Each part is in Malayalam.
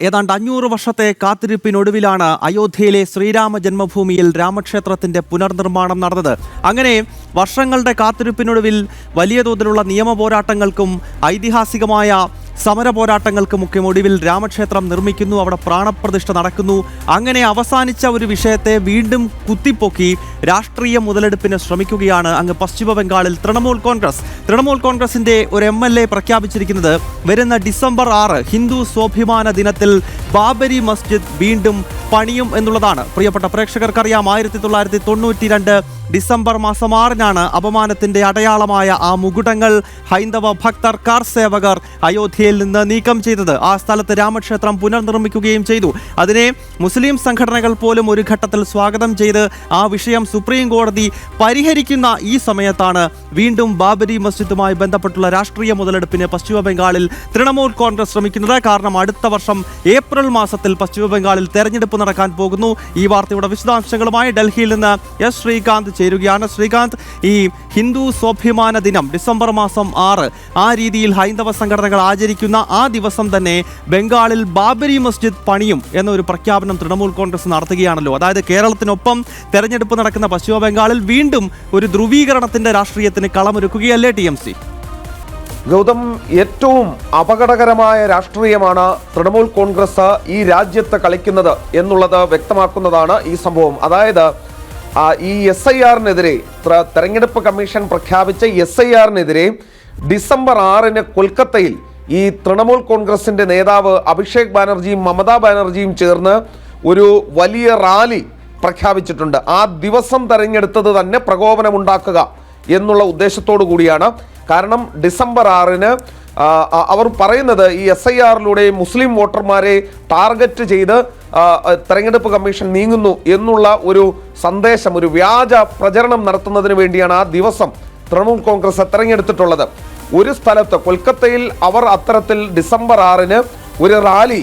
ഏതാണ്ട് അഞ്ഞൂറ് വർഷത്തെ കാത്തിരിപ്പിനൊടുവിലാണ് അയോധ്യയിലെ ശ്രീരാമ ജന്മഭൂമിയിൽ രാമക്ഷേത്രത്തിന്റെ പുനർനിർമ്മാണം നടന്നത്. അങ്ങനെ വർഷങ്ങളുടെ കാത്തിരിപ്പിനൊടുവിൽ വലിയ തോതിലുള്ള നിയമ പോരാട്ടങ്ങൾക്കും ഐതിഹാസികമായ സമര പോരാട്ടങ്ങൾക്ക് ഒടുവിൽ രാമക്ഷേത്രം നിർമ്മിക്കുന്നു അവിടെ പ്രാണപ്രതിഷ്ഠ നടക്കുന്നു. അങ്ങനെ അവസാനിച്ച ഒരു വിഷയത്തെ വീണ്ടും കുത്തിപ്പൊക്കി രാഷ്ട്രീയ മുതലെടുപ്പിന് ശ്രമിക്കുകയാണ് അങ്ങ് പശ്ചിമ ബംഗാളിൽ തൃണമൂൽ കോൺഗ്രസ്. തൃണമൂൽ കോൺഗ്രസിന്റെ ഒരു എം എൽ എ പ്രഖ്യാപിച്ചിരിക്കുന്നത് വരുന്ന ഡിസംബർ ആറ് ഹിന്ദു സ്വാഭിമാന ദിനത്തിൽ ബാബരി മസ്ജിദ് വീണ്ടും പണിയും എന്നുള്ളതാണ്. പ്രിയപ്പെട്ട പ്രേക്ഷകർക്കറിയാം ആയിരത്തി തൊള്ളായിരത്തി തൊണ്ണൂറ്റി രണ്ട് ഡിസംബർ മാസം ആറിനാണ് അപമാനത്തിന്റെ അടയാളമായ ആ മുകുടങ്ങൾ ഹൈന്ദവ ഭക്തർ കാർ സേവകർ അയോധ്യയിൽ നിന്ന് നീക്കം ചെയ്തത്. ആ സ്ഥലത്ത് രാമക്ഷേത്രം പുനർനിർമ്മിക്കുകയും ചെയ്തു. അതിനെ മുസ്ലിം സംഘടനകൾ പോലും ഒരു ഘട്ടത്തിൽ സ്വാഗതം ചെയ്ത് ആ വിഷയം സുപ്രീം കോടതി പരിഹരിക്കുന്ന ഈ സമയത്താണ് വീണ്ടും ബാബരി മസ്ജിദുമായി ബന്ധപ്പെട്ടുള്ള രാഷ്ട്രീയ മുതലെടുപ്പിന് പശ്ചിമ ബംഗാളിൽ തൃണമൂൽ കോൺഗ്രസ് ശ്രമിക്കുന്നത്. കാരണം അടുത്ത വർഷം ഏപ്രിൽ മാസത്തിൽ പശ്ചിമ ബംഗാളിൽ തെരഞ്ഞെടുപ്പ് നടക്കാൻ പോകുന്നു. ഈ വാർത്തയുടെ വിശദാംശങ്ങളുമായി ഡൽഹിയിൽ നിന്ന് എസ് ശ്രീകാന്ത് ചേരുകയാണ് ശ്രീകാന്ത്. ഈ ഹിന്ദു സ്വാഭിമാന ദിനം ഡിസംബർ മാസം ആറ് ആ രീതിയിൽ ഹൈന്ദവ സംഘടനകൾ ആചരിക്കുന്ന ആ ദിവസം തന്നെ ബംഗാളിൽ ബാബരി മസ്ജിദ് പണിയും എന്നൊരു പ്രഖ്യാപനം തൃണമൂൽ കോൺഗ്രസ് നടത്തുകയാണല്ലോ. അതായത് കേരളത്തിനൊപ്പം തെരഞ്ഞെടുപ്പ് നടക്കുന്ന പശ്ചിമ ബംഗാളിൽ വീണ്ടും ഒരു ധ്രുവീകരണത്തിന്റെ രാഷ്ട്രീയത്തിന് കളമൊരുക്കുകയല്ലേ ടി എം സി? ഗൗതം ഏറ്റവും അപകടകരമായ രാഷ്ട്രീയമാണ് തൃണമൂൽ കോൺഗ്രസ് ഈ രാജ്യത്ത് കളിക്കുന്നത് എന്നുള്ളത് വ്യക്തമാക്കുന്നതാണ് ഈ സംഭവം. അതായത് ഈ എസ് ഐ ആറിനെതിരെ തെരഞ്ഞെടുപ്പ് കമ്മീഷൻ പ്രഖ്യാപിച്ച എസ് ഐ ആറിനെതിരെ ഡിസംബർ ആറിന് കൊൽക്കത്തയിൽ ഈ തൃണമൂൽ കോൺഗ്രസിന്റെ നേതാവ് അഭിഷേക് ബാനർജിയും മമതാ ബാനർജിയും ചേർന്ന് ഒരു വലിയ റാലി പ്രഖ്യാപിച്ചിട്ടുണ്ട്. ആ ദിവസം തെരഞ്ഞെടുത്തത് തന്നെ പ്രകോപനമുണ്ടാക്കുക എന്നുള്ള ഉദ്ദേശത്തോടു കൂടിയാണ്. കാരണം ഡിസംബർ ആറിന് അവർ പറയുന്നത് ഈ എസ് ഐ ആറിലൂടെ മുസ്ലിം വോട്ടർമാരെ ടാർഗറ്റ് ചെയ്ത് തെരഞ്ഞെടുപ്പ് കമ്മീഷൻ നീങ്ങുന്നു എന്നുള്ള ഒരു സന്ദേശം ഒരു വ്യാജ പ്രചരണം നടത്തുന്നതിന് വേണ്ടിയാണ് ആ ദിവസം തൃണമൂൽ കോൺഗ്രസ് തെരഞ്ഞെടുത്തിട്ടുള്ളത്. ഒരു സ്ഥലത്ത് കൊൽക്കത്തയിൽ അവർ അത്തരത്തിൽ ഡിസംബർ ആറിന് ഒരു റാലി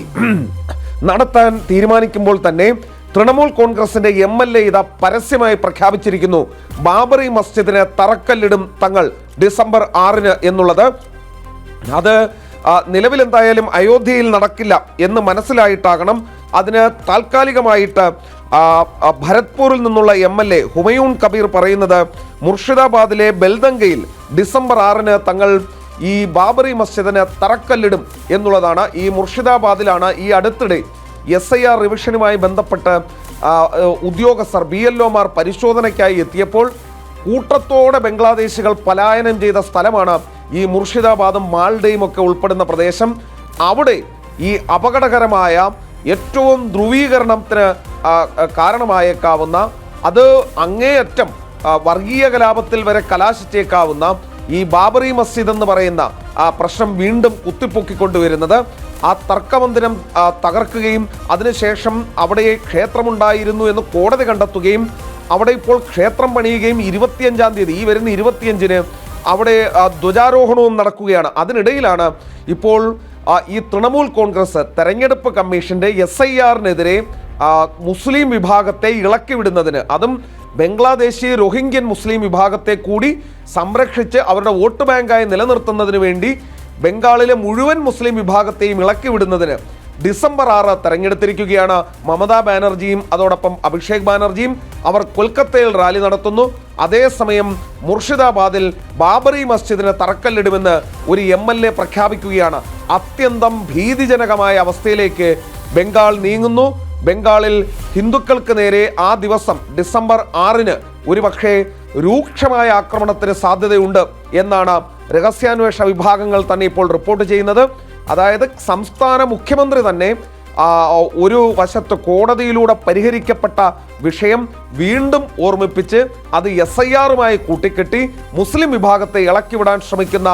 നടത്താൻ തീരുമാനിക്കുമ്പോൾ തന്നെ തൃണമൂൽ കോൺഗ്രസിന്റെ എം എൽ എ ഇതാ പരസ്യമായി പ്രഖ്യാപിച്ചിരിക്കുന്നു. ബാബറി മസ്ജിദിന് തറക്കല്ലിടും തങ്ങൾ ഡിസംബർ ആറിന് എന്നുള്ളത് അത് നിലവിൽ എന്തായാലും അയോധ്യയിൽ നടക്കില്ല എന്ന് മനസ്സിലായിട്ടാകണം. അതിന് താൽക്കാലികമായിട്ട് ഭരത്പൂരിൽ നിന്നുള്ള M L A Humayun Kabir പറയുന്നത് മുർഷിദാബാദിലെ ബെൽദങ്കയിൽ ഡിസംബർ ആറിന് തങ്ങൾ ഈ ബാബറി മസ്ജിദിന് തറക്കല്ലിടും എന്നുള്ളതാണ്. ഈ മുർഷിദാബാദിലാണ് ഈ അടുത്തിടെ എസ് ഐ ആർ റിവിഷനുമായി ബന്ധപ്പെട്ട് ഉദ്യോഗസ്ഥർ ബി എൽ ഒമാർ പരിശോധനയ്ക്കായി എത്തിയപ്പോൾ കൂട്ടത്തോടെ ബംഗ്ലാദേശികൾ പലായനം ചെയ്ത സ്ഥലമാണ് ഈ മുർഷിദാബാദും മാൾഡയും ഒക്കെ ഉൾപ്പെടുന്ന പ്രദേശം അവിടെ ഈ അപകടകരമായ ഏറ്റവും ധ്രുവീകരണത്തിന് കാരണമായേക്കാവുന്ന അത് അങ്ങേയറ്റം വർഗീയ കലാപത്തിൽ വരെ കലാശിച്ചേക്കാവുന്ന ഈ ബാബറി മസ്ജിദ് എന്ന് പറയുന്ന ആ പ്രശ്നം വീണ്ടും കുത്തിപ്പൊക്കിക്കൊണ്ടുവരുന്നത്. ആ തർക്കമന്ദിരം തകർക്കുകയും അതിനുശേഷം അവിടെ ക്ഷേത്രമുണ്ടായിരുന്നു എന്ന് കോടതി കണ്ടെത്തുകയും അവിടെ ഇപ്പോൾ ക്ഷേത്രം പണിയുകയും ഇരുപത്തിയഞ്ചാം തീയതി ഈ വരുന്ന ഇരുപത്തിയഞ്ചിന് അവിടെ ധ്വജാരോഹണവും നടക്കുകയാണ്. അതിനിടയിലാണ് ഇപ്പോൾ ഈ തൃണമൂൽ കോൺഗ്രസ് തെരഞ്ഞെടുപ്പ് കമ്മീഷന്റെ എസ് ഐ ആറിനെതിരെ മുസ്ലിം വിഭാഗത്തെ ഇളക്കി വിടുന്നതിന്. അതും ബംഗ്ലാദേശി റോഹിംഗ്യൻ മുസ്ലിം വിഭാഗത്തെ കൂടി സംരക്ഷിച്ച് അവരുടെ വോട്ട് ബാങ്കായി നിലനിർത്തുന്നതിന് വേണ്ടി ബംഗാളിലെ മുഴുവൻ മുസ്ലിം വിഭാഗത്തെയും ഇളക്കി വിടുന്നതിന്. ഡിസംബർ ആറ് തെരഞ്ഞെടുത്തിരിക്കുകയാണ്. മമതാ ബാനർജിയും അതോടൊപ്പം അഭിഷേക് ബാനർജിയും അവർ കൊൽക്കത്തയിൽ റാലി നടത്തുന്നു. അതേസമയം മുർഷിദാബാദിൽ ബാബറി മസ്ജിദിന് തറക്കല്ലിടുമെന്ന് ഒരു എം എൽ എ പ്രഖ്യാപിക്കുകയാണ്. അത്യന്തം ഭീതിജനകമായ അവസ്ഥയിലേക്ക് ബംഗാൾ നീങ്ങുന്നു. ബംഗാളിൽ ഹിന്ദുക്കൾക്ക് നേരെ ആ ദിവസം ഡിസംബർ ആറിന് ഒരുപക്ഷെ രൂക്ഷമായ ആക്രമണത്തിന് സാധ്യതയുണ്ട് എന്നാണ് രഹസ്യാന്വേഷണ വിഭാഗങ്ങൾ തന്നെ ഇപ്പോൾ റിപ്പോർട്ട് ചെയ്യുന്നത്. അതായത് സംസ്ഥാന മുഖ്യമന്ത്രി തന്നെ ഒരു വശത്ത് കോടതിയിലൂടെ പരിഹരിക്കപ്പെട്ട വിഷയം വീണ്ടും ഓർമ്മിപ്പിച്ച് അത് എസ് ഐ ആറുമായി കൂട്ടിക്കെട്ടി മുസ്ലിം വിഭാഗത്തെ ഇളക്കിവിടാൻ ശ്രമിക്കുന്ന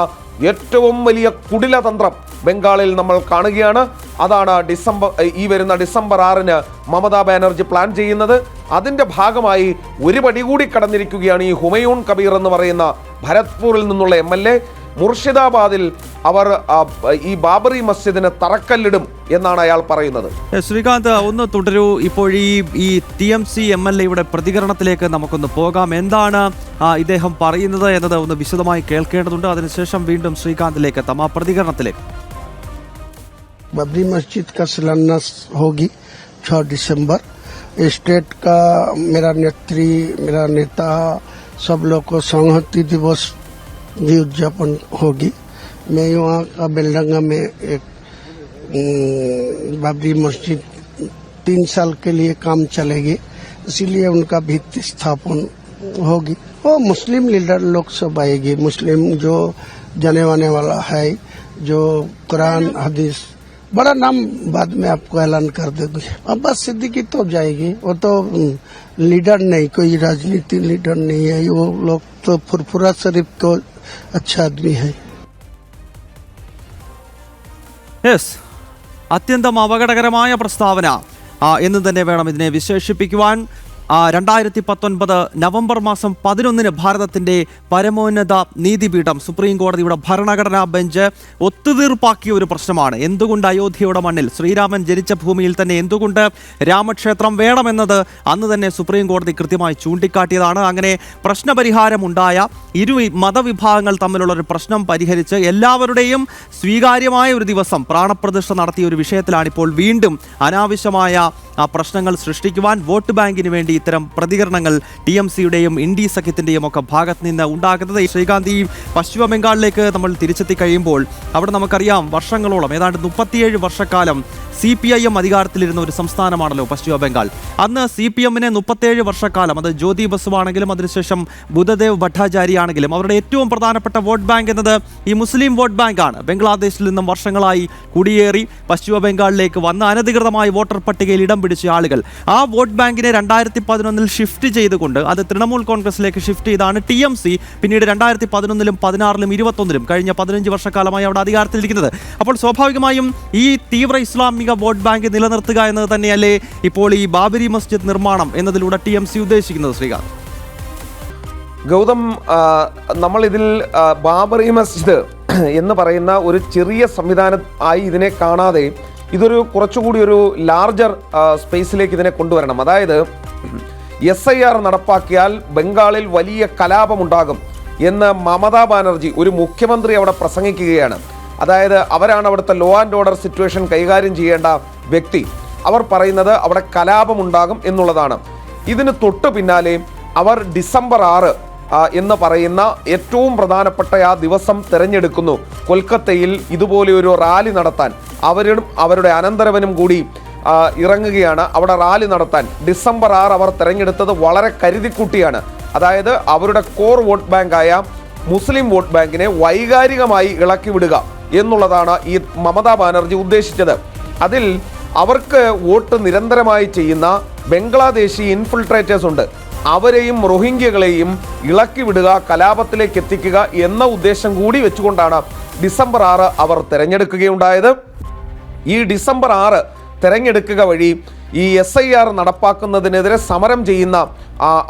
ഏറ്റവും വലിയ കുടിലതന്ത്രം ബംഗാളിൽ നമ്മൾ കാണുകയാണ്. അതാണ് ഡിസംബർ ഈ വരുന്ന ഡിസംബർ ആറിന് മമതാ ബാനർജി പ്ലാൻ ചെയ്യുന്നത്. അതിന്റെ ഭാഗമായി ഒരു പടി കൂടി കടന്നിരിക്കുകയാണ് ഈ ഹുമയൂൺ കബീർ എന്ന് പറയുന്ന ഭരത്പൂരിൽ നിന്നുള്ള എം എൽ എ. മുർഷിദാബാദിൽ അവർ ആ, ഈ ബാബറി മസ്ജിദിന് തറക്കല്ലിടും എന്നാണ് അയാൾ പറയുന്നത് ഏ, ശ്രീകാന്ത് ഒന്ന് തുടരൂ ഇപ്പോൾ ഈ ഈ T M C M L എയുടെ പ്രതികരണത്തിലേക്ക് നമുക്കൊന്ന് പോകാം എന്താണ് ആ, ഇദ്ദേഹം പറയുന്നത് എന്നത് ഒന്ന് വിശദമായി കേൾക്കേണ്ടതുണ്ട് അതിനുശേഷം വീണ്ടും ശ്രീകാന്തിലേക്ക് എത്താം ആ പ്രതികരണത്തിലേക്ക് बबरी मस्जिद का शिलान्यास होगी 6 दिसंबर स्टेट का मेरा नेत्री मेरा नेता सब लोग को संहति दिवस भी उद्यापन होगी। मैं वहाँ का बेलडंगा में एक बाबरी मस्जिद तीन साल के लिए काम चलेगी। इसीलिए उनका भित्ति स्थापन होगी। वो मुस्लिम लीडर लोग सब आएगी। मुस्लिम जो जाने वाने वाला है जो कुरान हदीस बड़ा नाम बाद में आपको ऐलान कर देंगे अब्बास सिद्दीकी तो जाएगी वो तो अम, लीडर नहीं कोई राजनीति लीडर नहीं है वो लोग तो फुरफुरा शरीफ तो अच्छा आदमी है യെസ് അത്യന്തം അപകടകരമായ പ്രസ്താവന ആ, എന്ന് തന്നെ വേണം ഇതിനെ വിശേഷിപ്പിക്കുവാൻ ആ, രണ്ടായിരത്തി പത്തൊൻപത് നവംബർ മാസം പതിനൊന്നിന് ഭാരതത്തിന്റെ പരമോന്നത നീതിപീഠം സുപ്രീം കോടതിയുടെ ഭരണഘടനാ ബെഞ്ച് ഒത്തുതീർപ്പാക്കിയ ഒരു പ്രശ്നമാണ്. എന്തുകൊണ്ട് അയോധ്യയുടെ മണ്ണിൽ ശ്രീരാമൻ ജനിച്ച ഭൂമിയിൽ തന്നെ എന്തുകൊണ്ട് രാമക്ഷേത്രം വേണമെന്നത് അന്ന് തന്നെ സുപ്രീം കോടതി കൃത്യമായി ചൂണ്ടിക്കാട്ടിയതാണ്. അങ്ങനെ പ്രശ്നപരിഹാരം ഉണ്ടായ ഇരു മതവിഭാഗങ്ങൾ തമ്മിലുള്ള ഒരു പ്രശ്നം പരിഹരിച്ച് എല്ലാവരുടെയും സ്വീകാര്യമായ ഒരു ദിവസം പ്രാണപ്രതിഷ്ഠ നടത്തിയ ഒരു വിഷയത്തിലാണ് ഇപ്പോൾ വീണ്ടും അനാവശ്യമായ ആ പ്രശ്നങ്ങൾ സൃഷ്ടിക്കുവാൻ വോട്ട് ബാങ്കിന് വേണ്ടി ഇത്തരം പ്രതികരണങ്ങൾ ടി എം സിയുടെയും ഇൻഡി സഖ്യത്തിന്റെയും ഒക്കെ ഭാഗത്ത് നിന്ന് ഉണ്ടാകുന്നത്. ശ്രീകാന്ത് ഈ പശ്ചിമ ബംഗാളിലേക്ക് നമ്മൾ തിരിച്ചെത്തി കഴിയുമ്പോൾ അവിടെ നമുക്കറിയാം വർഷങ്ങളോളം ഏതാണ്ട് മുപ്പത്തിയേഴ് വർഷക്കാലം സി പി ഐ എം അധികാരത്തിലിരുന്ന ഒരു സംസ്ഥാനമാണല്ലോ പശ്ചിമ ബംഗാൾ. അന്ന് സി പി എമ്മിനെ മുപ്പത്തേഴ് വർഷക്കാലം അത് ജ്യോതി ബസു ആണെങ്കിലും അതിനുശേഷം ബുധദേവ് ഭട്ടാചാരി ആണെങ്കിലും അവരുടെ ഏറ്റവും പ്രധാനപ്പെട്ട വോട്ട് ബാങ്ക് എന്നത് ഈ മുസ്ലിം വോട്ട് ബാങ്കാണ്. ബംഗ്ലാദേശിൽ നിന്നും വർഷങ്ങളായി കുടിയേറി പശ്ചിമ ബംഗാളിലേക്ക് വന്ന അനധികൃതമായി വോട്ടർ പട്ടികയിൽ ഇടം പിടിച്ച ആളുകൾ. ആ വോട്ട് ബാങ്കിനെ രണ്ടായിരത്തി പതിനൊന്നിൽ ഷിഫ്റ്റ് ചെയ്തുകൊണ്ട് അത് തൃണമൂൽ കോൺഗ്രസിലേക്ക് ഷിഫ്റ്റ് ചെയ്താണ് ടി എം സി പിന്നീട് രണ്ടായിരത്തി പതിനൊന്നിലും പതിനാറിലും ഇരുപത്തൊന്നിലും കഴിഞ്ഞ പതിനഞ്ച് വർഷക്കാലമായി അവിടെ അധികാരത്തിലിരിക്കുന്നത്. അപ്പോൾ സ്വാഭാവികമായും ഈ തീവ്ര ഇസ്ലാമിക വോട്ട് ബാങ്ക് നിലനിർത്തുക എന്നത് തന്നെയല്ലേ ഇപ്പോൾ ഈ ബാബരി മസ്ജിദ് നിർമ്മാണം എന്നതിലൂടെ ടി എം സി ഉദ്ദേശിക്കുന്നത് ശ്രീകാന്ത്? ഗൗതം നമ്മൾ ഇതിൽ ബാബറി മസ്ജിദ് എന്ന് പറയുന്ന ഒരു ചെറിയ സംവിധാനം ആയി ഇതിനെ കാണാതെ ഇതൊരു കുറച്ചുകൂടി ഒരു ലാർജർ സ്പേസിലേക്ക് ഇതിനെ കൊണ്ടുവരണം. അതായത് എസ് ഐ ആർ നടപ്പാക്കിയാൽ ബംഗാളിൽ വലിയ കലാപമുണ്ടാകും എന്ന് മമതാ ബാനർജി ഒരു മുഖ്യമന്ത്രി അവിടെ പ്രസംഗിക്കുകയാണ്. അതായത് അവരാണ് അവിടുത്തെ ലോ ആൻഡ് ഓർഡർ സിറ്റുവേഷൻ കൈകാര്യം ചെയ്യേണ്ട വ്യക്തി. അവർ പറയുന്നത് അവിടെ കലാപമുണ്ടാകും എന്നുള്ളതാണ്. ഇതിന് തൊട്ടു പിന്നാലെ അവർ ഡിസംബർ ആറ് എന്ന് പറയുന്ന ഏറ്റവും പ്രധാനപ്പെട്ട ആ ദിവസം തിരഞ്ഞെടുക്കുന്നു. കൊൽക്കത്തയിൽ ഇതുപോലെ ഒരു റാലി നടത്താൻ. അവരും അവരുടെ അനന്തരവനും കൂടി ഇറങ്ങുകയാണ്. അവിടെ റാലി നടത്താൻ. ഡിസംബർ ആറ് അവർ തിരഞ്ഞെടുത്തത് വളരെ കരുതിക്കുട്ടിയാണ്. അതായത് അവരുടെ കോർ വോട്ട് ബാങ്കായ മുസ്ലിം വോട്ട് ബാങ്കിനെ വൈകാരികമായി ഇളക്കി വിടുക. എന്നുള്ളതാണ് ഈ മമതാ ബാനർജി ഉദ്ദേശിച്ചത്. അതിൽ അവർക്ക് വോട്ട് നിരന്തരമായി ചെയ്യുന്ന ബംഗ്ലാദേശി ഇൻഫിൽട്രേറ്റേഴ്സ് ഉണ്ട്. അവരെയും റോഹിംഗ്യകളെയും ഇളക്കി വിടുക കലാപത്തിലേക്ക് എത്തിക്കുക എന്ന ഉദ്ദേശം കൂടി വെച്ചുകൊണ്ടാണ് ഡിസംബർ ആറ് അവർ തിരഞ്ഞെടുക്കുകയുണ്ടായത്. ഈ ഡിസംബർ ആറ് തിരഞ്ഞെടുക്കുക വഴി ഈ എസ് ഐ ആർ നടപ്പാക്കുന്നതിനെതിരെ സമരം ചെയ്യുന്ന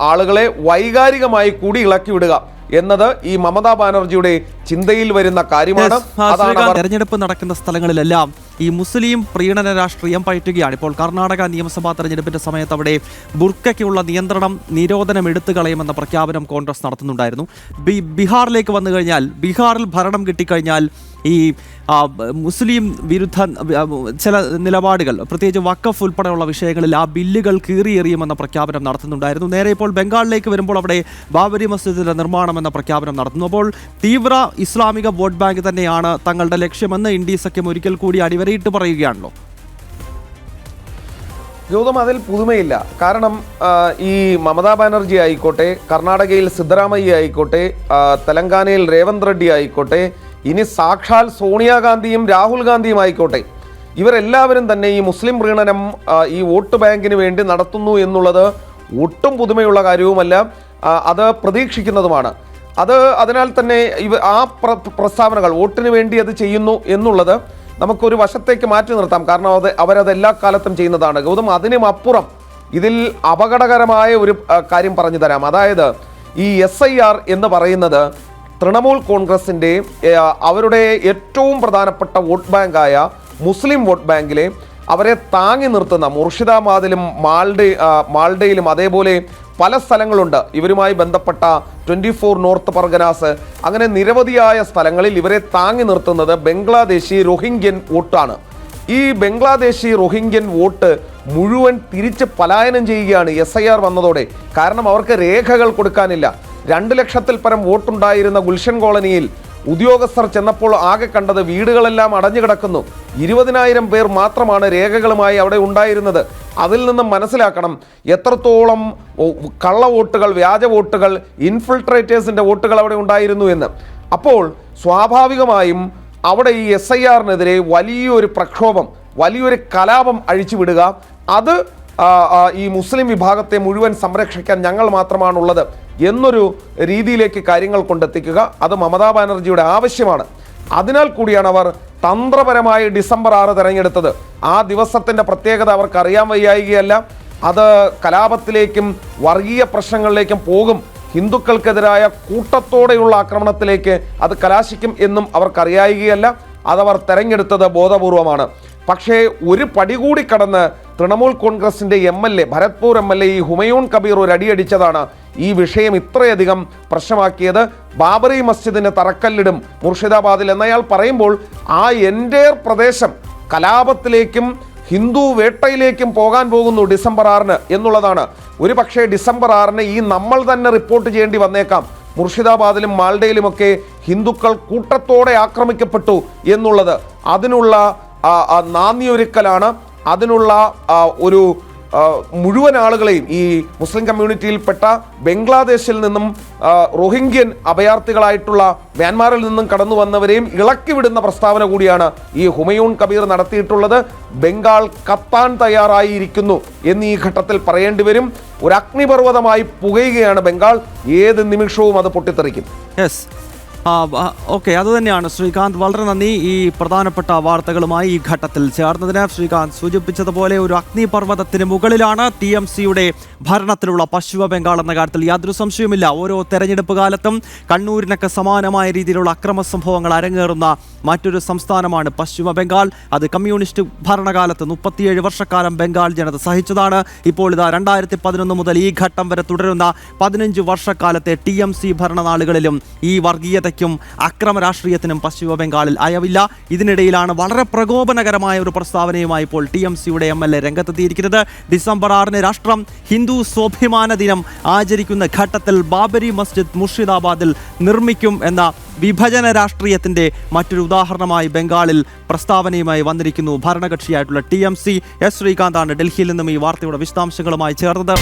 ആളുകളെ വൈകാരികമായി കൂടി ഇളക്കി വിടുക എന്നത് ഈ മമതാ ബാനർജിയുടെ ചിന്തയിൽ വരുന്ന കാര്യമാണ്. തെരഞ്ഞെടുപ്പ് നടക്കുന്ന സ്ഥലങ്ങളിലെല്ലാം ഈ മുസ്ലിം പ്രീണന രാഷ്ട്രീയം പയറ്റുകയാണ്. ഇപ്പോൾ കർണാടക നിയമസഭാ തെരഞ്ഞെടുപ്പിന്റെ സമയത്ത് അവിടെ ബുർക്കയ്ക്കുള്ള നിയന്ത്രണം നിരോധനം എടുത്തു കളയുമെന്ന പ്രഖ്യാപനം കോൺഗ്രസ് നടത്തുന്നുണ്ടായിരുന്നു. ബി- ബീഹാറിലേക്ക് വന്നു കഴിഞ്ഞാൽ ബീഹാറിൽ ഭരണം കിട്ടിക്കഴിഞ്ഞാൽ ഈ മുസ്ലിം വിരുദ്ധ ചില നിലപാടുകൾ പ്രത്യേകിച്ച് വക്കഫ് ഉൾപ്പെടെയുള്ള വിഷയങ്ങളിൽ ആ ബില്ലുകൾ കീറിയെറിയുമെന്ന പ്രഖ്യാപനം നടത്തുന്നുണ്ടായിരുന്നു. നേരെ ഇപ്പോൾ ബംഗാളിലേക്ക് വരുമ്പോൾ അവിടെ ബാബരി മസ്ജിദിന്റെ നിർമ്മാണമെന്ന പ്രഖ്യാപനം നടത്തുന്നു. അപ്പോൾ തീവ്ര ഇസ്ലാമിക വോട്ട് ബാങ്ക് തന്നെയാണ് തങ്ങളുടെ ലക്ഷ്യമെന്ന് ഇന്ത്യ സഖ്യം ഒരിക്കൽ കൂടി അടിവരയിട്ട് പറയുകയാണല്ലോ. ഗൗതം അതിൽ പുതുമയില്ല. കാരണം ഈ മമതാ ബാനർജി ആയിക്കോട്ടെ കർണാടകയിൽ സിദ്ധരാമയ്യ ആയിക്കോട്ടെ തെലങ്കാനയിൽ രേവന്ത് റെഡ്ഡി ആയിക്കോട്ടെ ഇനി സാക്ഷാൽ സോണിയാഗാന്ധിയും രാഹുൽ ഗാന്ധിയും ആയിക്കോട്ടെ. ഇവരെല്ലാവരും തന്നെ ഈ മുസ്ലിം പ്രീണനം ഈ വോട്ട് ബാങ്കിന് വേണ്ടി നടത്തുന്നു എന്നുള്ളത് ഒട്ടും പുതുമയുള്ള കാര്യവുമല്ല അത് പ്രതീക്ഷിക്കുന്നതുമാണ്. അത് അതിനാൽ തന്നെ ഇവ ആ പ്ര- പ്രസ്താവനകൾ വോട്ടിന് വേണ്ടി അത് ചെയ്യുന്നു എന്നുള്ളത് നമുക്കൊരു വശത്തേക്ക് മാറ്റി നിർത്താം. കാരണം അത് അവരത് എല്ലാ കാലത്തും ചെയ്യുന്നതാണ്. ഗൗതം അതിനും അപ്പുറം ഇതിൽ അപകടകരമായ ഒരു കാര്യം പറഞ്ഞു തരാം. അതായത് ഈ എസ് ഐ ആർ എന്ന് പറയുന്നത് തൃണമൂൽ കോൺഗ്രസിന്റെ അവരുടെ ഏറ്റവും പ്രധാനപ്പെട്ട വോട്ട് ബാങ്കായ മുസ്ലിം വോട്ട് ബാങ്കിലെ അവരെ താങ്ങി നിർത്തുന്ന മുർഷിദാബാദിലും മാൾഡേ മാൾഡയിലും അതേപോലെ പല സ്ഥലങ്ങളുണ്ട്. ഇവരുമായി ബന്ധപ്പെട്ട ട്വന്റി ഫോർ നോർത്ത് പർഗനാസ്. അങ്ങനെ നിരവധിയായ സ്ഥലങ്ങളിൽ ഇവരെ താങ്ങി നിർത്തുന്നത് ബംഗ്ലാദേശി റോഹിംഗ്യൻ വോട്ടാണ്. ഈ ബംഗ്ലാദേശി റോഹിംഗ്യൻ വോട്ട് മുഴുവൻ തിരിച്ച് പലായനം ചെയ്യുകയാണ് എസ് ഐ ആർ വന്നതോടെ. കാരണം അവർക്ക് രേഖകൾ കൊടുക്കാനില്ല. രണ്ട് ലക്ഷത്തിൽ പരം വോട്ടുണ്ടായിരുന്ന ഗുൽഷൻ കോളനിയിൽ ഉദ്യോഗസ്ഥർ ചെന്നപ്പോൾ ആകെ കണ്ടത് വീടുകളെല്ലാം അടഞ്ഞു കിടക്കുന്നു. ഇരുപതിനായിരം പേർ മാത്രമാണ് രേഖകളുമായി അവിടെ ഉണ്ടായിരുന്നത്. അതിൽ നിന്നും മനസ്സിലാക്കണം എത്രത്തോളം കള്ള വോട്ടുകൾ വ്യാജ വോട്ടുകൾ ഇൻഫിൽട്രേറ്റേഴ്സിന്റെ വോട്ടുകൾ അവിടെ ഉണ്ടായിരുന്നു എന്ന്. അപ്പോൾ സ്വാഭാവികമായും അവിടെ ഈ എസ് ഐ ആറിനെതിരെ വലിയൊരു പ്രക്ഷോഭം വലിയൊരു കലാപം അഴിച്ചുവിടുക. അത് ഈ മുസ്ലിം വിഭാഗത്തെ മുഴുവൻ സംരക്ഷിക്കാൻ ഞങ്ങൾ മാത്രമാണുള്ളത്. എന്നൊരു രീതിയിലേക്ക് കാര്യങ്ങൾ കൊണ്ടെത്തിക്കുക. അത് മമതാ ബാനർജിയുടെ ആവശ്യമാണ്. അതിനാൽ കൂടിയാണ് അവർ തന്ത്രപരമായി ഡിസംബർ ആറ് തിരഞ്ഞെടുത്തത്. ആ ദിവസത്തിന്റെ പ്രത്യേകത അവർക്ക് അറിയാൻ വയ്യായികയല്ല. അത് കലാപത്തിലേക്കും വർഗീയ പ്രശ്നങ്ങളിലേക്കും പോകും. ഹിന്ദുക്കൾക്കെതിരായ കൂട്ടത്തോടെയുള്ള ആക്രമണത്തിലേക്ക് അത് കലാശിക്കും എന്നും അവർക്കറിയായികയല്ല. അതവർ തെരഞ്ഞെടുത്തത് ബോധപൂർവമാണ്. പക്ഷേ ഒരു പടി കൂടി കടന്ന് തൃണമൂൽ കോൺഗ്രസിന്റെ M L A Bharatpur M L A ഈ ഹുമയൂൺ കബീർ ഒരു അടിയടിച്ചതാണ്. ഈ വിഷയം ഇത്രയധികം പ്രശ്നമാക്കിയത് ബാബറി മസ്ജിദിന് തറക്കല്ലിടും മുർഷിദാബാദിൽ എന്നയാൾ പറയുമ്പോൾ ആ എന്റെ പ്രദേശം കലാപത്തിലേക്കും ഹിന്ദു വേട്ടയിലേക്കും പോകാൻ പോകുന്നു ഡിസംബർ ആറിന് എന്നുള്ളതാണ്. ഒരു പക്ഷേ ഡിസംബർ ആറിന് ഈ നമ്മൾ തന്നെ റിപ്പോർട്ട് ചെയ്യേണ്ടി വന്നേക്കാം. മുർഷിദാബാദിലും മാൾഡയിലുമൊക്കെ ഹിന്ദുക്കൾ കൂട്ടത്തോടെ ആക്രമിക്കപ്പെട്ടു എന്നുള്ളത് അതിനുള്ള നാന്ദിയൊരുക്കലാണ് അതിനുള്ള ഒരു മുഴുവൻ ആളുകളെയും ഈ മുസ്ലിം കമ്മ്യൂണിറ്റിയിൽപ്പെട്ട ബംഗ്ലാദേശിൽ നിന്നും റോഹിംഗ്യൻ അഭയാർത്ഥികളായിട്ടുള്ള മ്യാൻമാറിൽ നിന്നും കടന്നു വന്നവരെയും ഇളക്കി വിടുന്ന പ്രസ്താവന കൂടിയാണ് ഈ ഹുമയൂൺ കബീർ നടത്തിയിട്ടുള്ളത്. ബംഗാൾ കത്താൻ തയ്യാറായിരിക്കുന്നു എന്ന് ഈ ഘട്ടത്തിൽ പറയേണ്ടി വരും. ഒരു അഗ്നിപർവതമായി പുകയുകയാണ് ബംഗാൾ. ഏത് നിമിഷവും അത് പൊട്ടിത്തെറിക്കും. യെസ് ഓക്കെ അതുതന്നെയാണ് ശ്രീകാന്ത് വളരെ നന്ദി ഈ പ്രധാനപ്പെട്ട വാർത്തകളുമായി ഈ ഘട്ടത്തിൽ ചേർന്നതിന്. ശ്രീകാന്ത് സൂചിപ്പിച്ചതുപോലെ ഒരു അഗ്നിപർവതത്തിന് മുകളിലാണ് ടി എം സിയുടെ ഭരണത്തിലുള്ള പശ്ചിമ ബംഗാൾ എന്ന കാര്യത്തിൽ യാതൊരു സംശയവുമില്ല. ഓരോ തെരഞ്ഞെടുപ്പ് കാലത്തും കണ്ണൂരിനൊക്കെ സമാനമായ രീതിയിലുള്ള അക്രമ സംഭവങ്ങൾ അരങ്ങേറുന്ന മറ്റൊരു സംസ്ഥാനമാണ് പശ്ചിമ ബംഗാൾ അത് കമ്മ്യൂണിസ്റ്റ് ഭരണകാലത്ത് മുപ്പത്തിയേഴ് വർഷക്കാലം ബംഗാൾ ജനത സഹിച്ചതാണ്. ഇപ്പോൾ ഇതാ രണ്ടായിരത്തി പതിനൊന്ന് മുതൽ ഈ ഘട്ടം വരെ തുടരുന്ന പതിനഞ്ച് വർഷക്കാലത്തെ ടി എം സി ഭരണനാളുകളിലും ഈ വർഗീയതയ്ക്കും അക്രമ രാഷ്ട്രീയത്തിനും പശ്ചിമ ബംഗാളിൽ അയവില്ല. ഇതിനിടയിലാണ് വളരെ പ്രകോപനകരമായ ഒരു പ്രസ്താവനയുമായി ഇപ്പോൾ ടി എം സിയുടെ എം എൽ എ രംഗത്തെത്തിയിരിക്കുന്നത്. ഡിസംബർ ആറിന് രാഷ്ട്രം ഹിന്ദു സ്വാഭിമാന ദിനം ആചരിക്കുന്ന ഘട്ടത്തിൽ ബാബരി മസ്ജിദ് മുർഷിദാബാദിൽ നിർമ്മിക്കും എന്ന വിഭജന രാഷ്ട്രീയത്തിന്റെ മറ്റൊരു ഉദാഹരണമായി ബംഗാളിൽ പ്രസ്താവനയുമായി വന്നിരിക്കുന്നു. ഭരണകക്ഷിയായിട്ടുള്ള ടി എം സി എസ് ശ്രീകാന്താണ് ഡൽഹിയിൽ നിന്നും ഈ വാർത്തയുടെ വിശദാംശങ്ങളുമായി ചേർന്നത്.